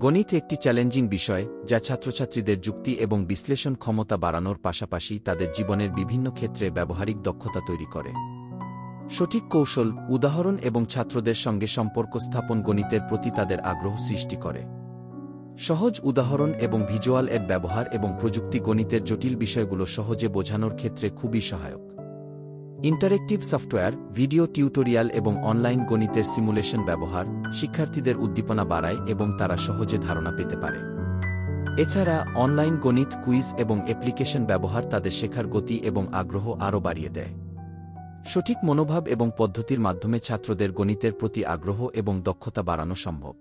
গণিত একটি চ্যালেঞ্জিং বিষয়, যা ছাত্রছাত্রীদের যুক্তি এবং বিশ্লেষণ ক্ষমতা বাড়ানোর পাশাপাশি তাদের জীবনের বিভিন্ন ক্ষেত্রে ব্যবহারিক দক্ষতা তৈরি করে। সঠিক কৌশল, উদাহরণ এবং ছাত্রদের সঙ্গে সম্পর্ক স্থাপন গণিতের প্রতি তাদের আগ্রহ সৃষ্টি করে। সহজ উদাহরণ এবং ভিজুয়াল এর ব্যবহার এবং প্রযুক্তি গণিতের জটিল বিষয়গুলো সহজে বোঝানোর ক্ষেত্রে খুবই সহায়ক। ইন্টারেক্টিভ সফটওয়্যার, ভিডিও টিউটোরিয়াল এবং অনলাইন গণিতের সিমুলেশন ব্যবহার শিক্ষার্থীদের উদ্দীপনা বাড়ায় এবং তারা সহজে ধারণা পেতে পারে। এছাড়া অনলাইন গণিত, কুইজ এবং অ্যাপ্লিকেশন ব্যবহার তাদের শেখার গতি এবং আগ্রহ আরও বাড়িয়ে দেয়। সঠিক মনোভাব এবং পদ্ধতির মাধ্যমে ছাত্রদের গণিতের প্রতি আগ্রহ এবং দক্ষতা বাড়ানো সম্ভব।